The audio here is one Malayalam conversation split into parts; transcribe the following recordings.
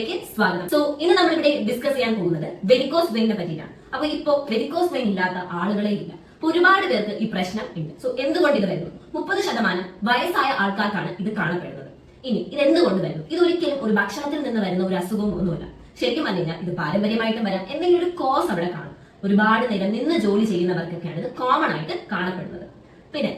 വീഡിയോയിലേക്ക് സ്വാഗതം. സോ ഇന്ന് നമ്മൾ ഇവിടെ ഡിസ്കസ് ചെയ്യാൻ പോകുന്നത് വെരിക്കോസ് വെയിനെ പറ്റിയിട്ടാണ്. അപ്പൊ ഇപ്പോ വെരിക്കോസ് വെയിൻ ഇല്ലാത്ത ആളുകളെ ഇല്ല. ഒരുപാട് പേർക്ക് ഈ പ്രശ്നം ഉണ്ട്. സോ എന്തുകൊണ്ട് ഇത് വരുന്നു? മുപ്പത് ശതമാനം വയസ്സായ ആൾക്കാർക്കാണ് ഇത് കാണപ്പെടുന്നത്. ഇനി ഇത് എന്തുകൊണ്ട് വരുന്നു? ഇത് ഒരിക്കലും ഒരു ഭക്ഷണത്തിൽ നിന്ന് വരുന്ന ഒരു അസുഖം ഒന്നുമല്ല. ശരിക്കും പറഞ്ഞു ഇത് പാരമ്പര്യമായിട്ടും വരാം. എന്തെങ്കിലും ഒരു കോസ് അവിടെ കാണും. ഒരുപാട് നേരം നിന്ന് ജോലി ചെയ്യുന്നവർക്കൊക്കെയാണ് ഇത് കോമൺ ആയിട്ട് കാണപ്പെടുന്നത്. പിന്നെ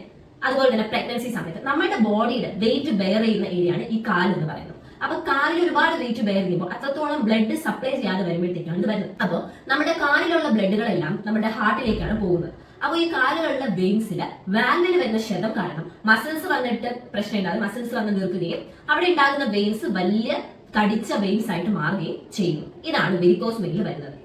അതുപോലെ തന്നെ പ്രഗ്നൻസി സമയത്ത് നമ്മുടെ ബോഡിയുടെ വെയിറ്റ് ബെയർ ചെയ്യുന്ന ഏരിയയാണ് ഈ കാൽ എന്ന് പറയുന്നത്. അപ്പൊ കാലിൽ ഒരുപാട് വെയിറ്റ് ബെയർ ചെയ്യുമ്പോൾ അത്രത്തോളം ബ്ലഡ് സപ്ലൈ ചെയ്യാതെ വരുമ്പോഴത്തേക്കാണ് ഇത് വരുന്നത്. അപ്പോൾ നമ്മുടെ കാലിലുള്ള ബ്ലഡുകളെല്ലാം നമ്മുടെ ഹാർട്ടിലേക്കാണ് പോകുന്നത്. അപ്പോൾ ഈ കാലുകളിലെ വെയിൻസിൽ വാൽവിൽ വരുന്ന ക്ഷതം കാരണം മസിൽസ് വന്നിട്ട് പ്രശ്നം ഉണ്ടാകും. മസിൽസ് വന്ന് നിർത്തുകയും അവിടെ ഉണ്ടാകുന്ന വെയിൻസ് വലിയ തടിച്ച വെയിൻസ് ആയിട്ട് മാറുകയും ചെയ്യുന്നു ഇതാണ് വെരിക്കോസ് വെയിൽ വരുന്നത്.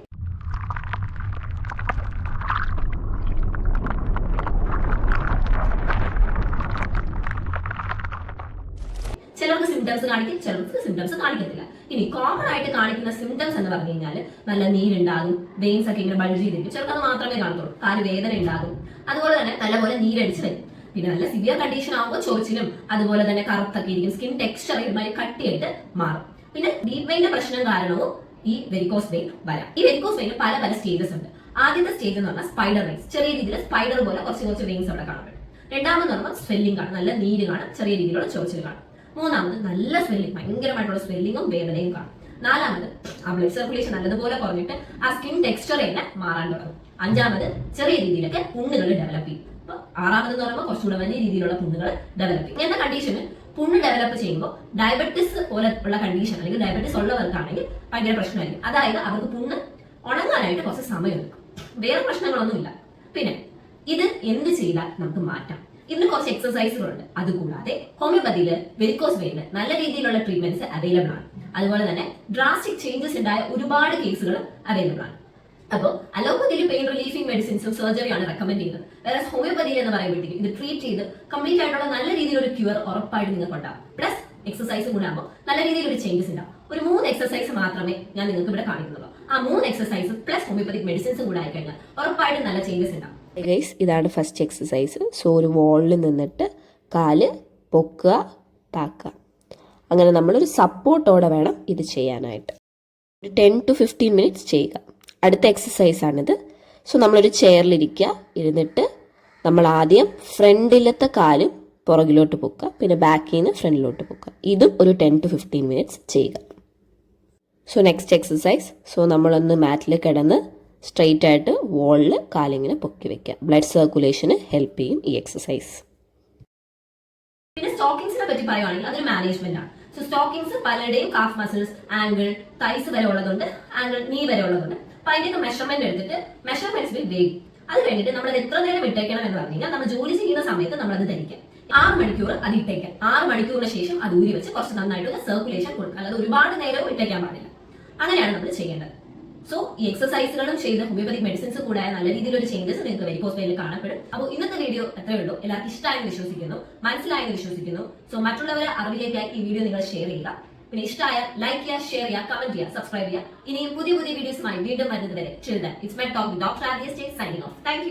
ചിലർക്ക് സിംറ്റംസ് കാണിക്കും ചിലർക്ക് സിംറ്റംസ് കാണിക്കത്തില്ല. ഇനി കോമൺ ആയിട്ട് കാണിക്കുന്ന സിംറ്റംസ് എന്ന് പറഞ്ഞു കഴിഞ്ഞാൽ നല്ല നീരുണ്ടാകും വെയിൻസ് ഒക്കെ ഇങ്ങനെ ബൾജ് ചെയ്തിരിക്കും. ചിലർക്ക് അത് മാത്രമേ കാണത്തുള്ളൂ. കാൽ വേദന ഉണ്ടാകും. അതുപോലെ തന്നെ നല്ലപോലെ നീരടിച്ച് വരും. പിന്നെ നല്ല സിവിയർ കണ്ടീഷൻ ആകുമ്പോൾ ചൊറിച്ചിലും അതുപോലെ തന്നെ കറുത്തൊക്കെ ഇരിക്കും. സ്കിൻ ടെക്സ്ചർ ഇതുമാതിരി കട്ടിയായിട്ട് മാറും. പിന്നെ ഡീപ് വെയിന്റെ പ്രശ്നം കാരണവും ഈ വെരിക്കോസ് വെയിൻ വരാം. ഈ വെരിക്കോസ് വെയിന് പല പല സ്റ്റേജസ് ഉണ്ട്. ആദ്യത്തെ സ്റ്റേജ് എന്ന് പറഞ്ഞാൽ സ്പൈഡർ വെയിൻസ് ചെറിയ രീതിയിൽ സ്പൈഡർ പോലെ കുറച്ച് കുറച്ച് വെയിൻസ് അവിടെ കാണപ്പെടും. രണ്ടാമത് പറഞ്ഞാൽ സ്വെല്ലിംഗ് കാണും. നല്ല നീര് കാണും. ചെറിയ രീതിയിലുള്ള ചൊറിച്ചിൽ കാണും. മൂന്നാമത് നല്ല സ്വെല്ലിംഗ് ഭയങ്കരമായിട്ടുള്ള സ്വെല്ലിങ്ങും വേദനയും കാണും. നാലാമത് ആ ബ്ലഡ് സർക്കുലേഷൻ നല്ലതുപോലെ കുറഞ്ഞിട്ട് ആ സ്കിൻ ടെക്സ്ചർ തന്നെ മാറാൻ തുടങ്ങും. അഞ്ചാമത് ചെറിയ രീതിയിലൊക്കെ പുണ്ണുകൾ ഡെവലപ്പ് ചെയ്യും. അപ്പൊ ആറാമത് എന്ന് പറയുമ്പോൾ കുറച്ചുകൂടെ വലിയ രീതിയിലുള്ള പുണ്ണുകൾ ഡെവലപ്പ് ചെയ്യും. ഇങ്ങനത്തെ കണ്ടീഷനിൽ പുണ്ണ് ഡെവലപ്പ് ചെയ്യുമ്പോൾ ഡയബറ്റിസ് പോലെ ഉള്ള കണ്ടീഷൻ അല്ലെങ്കിൽ ഡയബറ്റിസ് ഉള്ളവർക്കാണെങ്കിൽ ഭയങ്കര പ്രശ്നമായിരിക്കും. അതായത് അവർക്ക് പുണ്ണ് ഉണങ്ങാനായിട്ട് കുറച്ച് സമയം എടുക്കും വേറെ പ്രശ്നങ്ങളൊന്നുമില്ല. പിന്നെ ഇത് എന്ത് ചെയ്താൽ നമുക്ക് മാറ്റാം? ഇതിന് കുറച്ച് എക്സസൈസുകളുണ്ട് അതുകൂടാതെ ഹോമിയോപ്പതിയിൽ വെരിക്കോസ് വെയിന് നല്ല രീതിയിലുള്ള ട്രീറ്റ്മെന്റ്സ് അവൈലബിൾ ആണ്. അതുപോലെ തന്നെ ഡ്രാസ്റ്റിക് ചേഞ്ചസ് ഉണ്ടായ ഒരുപാട് കേസുകൾ അവൈലബിൾ ആണ്. അപ്പോൾ അലോപ്പതിയിൽ പെയിൻ റിലീഫിംഗ് മെഡിസിൻസും സർജറിയാണ് റെക്കമെൻഡ് ചെയ്യുന്നത്. വേറെ ഹോമിയോപ്പതിയിൽ എന്ന് പറയുമ്പോഴത്തേക്കും ഇത് ട്രീറ്റ് ചെയ്ത് കംപ്ലീറ്റ് ആയിട്ടുള്ള നല്ല രീതിയിലൊരു ക്യൂർ ഉറപ്പായിട്ട് നിങ്ങൾക്ക് ഉണ്ടാവും. പ്ലസ് എക്സസൈസും കൂടെ ആകുമ്പോൾ നല്ല രീതിയിൽ ഒരു ചേഞ്ചസ് ഉണ്ടാവും. ഒരു മൂന്ന് എക്സസൈസ് മാത്രമേ ഞാൻ നിങ്ങൾക്ക് ഇവിടെ കാണിക്കുന്നുള്ളൂ. ആ മൂന്ന് എക്സസൈസ് പ്ലസ് ഹോമിയോപ്പതിക് മെഡിസിൻസും കൂടെ ആയിക്കഴിഞ്ഞാൽ ഉറപ്പായിട്ടും നല്ല ചേഞ്ചസ് ഉണ്ടാവും. ഗൈസ് ഇതാണ് ഫസ്റ്റ് എക്സസൈസ് സോ ഒരു വോളിൽ നിന്നിട്ട് കാൽ പൊക്കുക താക്കുക. അങ്ങനെ നമ്മളൊരു സപ്പോർട്ടോടെ വേണം ഇത് ചെയ്യാനായിട്ട്. ഒരു ടെൻ ടു ഫിഫ്റ്റീൻ മിനിറ്റ്സ് ചെയ്യുക. അടുത്ത എക്സസൈസ് ആണിത്. സോ നമ്മളൊരു ചെയറിലിരിക്കുക ഇരുന്നിട്ട് നമ്മൾ ആദ്യം ഫ്രണ്ടിലത്തെ കാലും പുറകിലോട്ട് പൊക്കുക. പിന്നെ ബാക്കിൽ നിന്ന് ഫ്രണ്ടിലോട്ട് പൊക്കുക. ഇതും ഒരു ടെൻ ടു ഫിഫ്റ്റീൻ മിനിറ്റ്സ് ചെയ്യുക. സോ നെക്സ്റ്റ് എക്സസൈസ് സോ നമ്മളൊന്ന് മാറ്റിൽ കിടന്ന് സ്ട്രെയിറ്റ് ആയിട്ട് വോളിൽ കാലിങ്ങനെ പൊക്കി വെക്കുക ബ്ലഡ് സർക്കുലേഷന് ഹെൽപ്പ് ചെയ്യും ഈ എക്സസൈസ് പിന്നെ സ്റ്റോക്കിങ്സിനെ പറ്റി പറയുവാണെങ്കിൽ അതൊരു മാനേജ്മെന്റ് ആണ്. സോ സ്റ്റോക്കിങ്സ് പലരുടെയും കാഫ് മസിൽസ് ആംഗിൾ തൈസ് വരെ ഉള്ളതുണ്ട്. ആംഗിൾ നീ വരെ ഉള്ളതുണ്ട്. അപ്പൊ അതിന്റെയൊക്കെ മെഷർമെന്റ് എടുത്തിട്ട് മെഷർമെന്റ്സ് വിത്ത് വേഗം അത് കഴിഞ്ഞിട്ട് നമ്മൾ എത്ര നേരം ഇട്ടേക്കണം എന്ന് പറഞ്ഞു കഴിഞ്ഞാൽ നമ്മൾ ജോലി ചെയ്യുന്ന സമയത്ത് നമ്മൾ അത് ധരിക്കാം. ആറ് മണിക്കൂർ അത് ഇട്ടേക്കാം. ആറ് മണിക്കൂറിന് ശേഷം അത് ഊരി വെച്ച് കുറച്ച് നന്നായിട്ട് സർക്കുലേഷൻ കൊടുക്കുക അല്ലാതെ ഒരുപാട് നേരവും ഇട്ടേക്കാൻ പാടില്ല. അങ്ങനെയാണ് നമ്മൾ ചെയ്യേണ്ടത്. സോ ഈ എക്സസൈസുകളും ചെയ്ത് ഹോമിയോപ്പതി മെഡിസിൻസ് കൂടെ നല്ല രീതിയിൽ ഒരു ചേഞ്ചസ് നിങ്ങൾക്ക് വെരിക്കോസ് വെയിൽ കാണപ്പെടും. അപ്പോൾ ഇന്നത്തെ വീഡിയോ എത്രയേ ഉള്ളൂ. എല്ലാവർക്കും ഇഷ്ടമായെന്ന് വിശ്വസിക്കുന്നു. മനസ്സിലായെന്ന് വിശ്വസിക്കുന്നു. സോ മറ്റുള്ളവരെ അറിവിലേക്കായി ഈ വീഡിയോ നിങ്ങൾ ഷെയർ ചെയ്യുക. പിന്നെ ഇഷ്ടമായ ലൈക്ക് ചെയ്യുക ഷെയർ ചെയ്യുക കമന്റ് ചെയ്യുക സബ്സ്ക്രൈബ് ചെയ്യുക. ഇനിയും പുതിയ പുതിയ വീഡിയോസുമായി വീണ്ടും വരുന്നത് വരെ children it's my talk doctor Adya signing off thank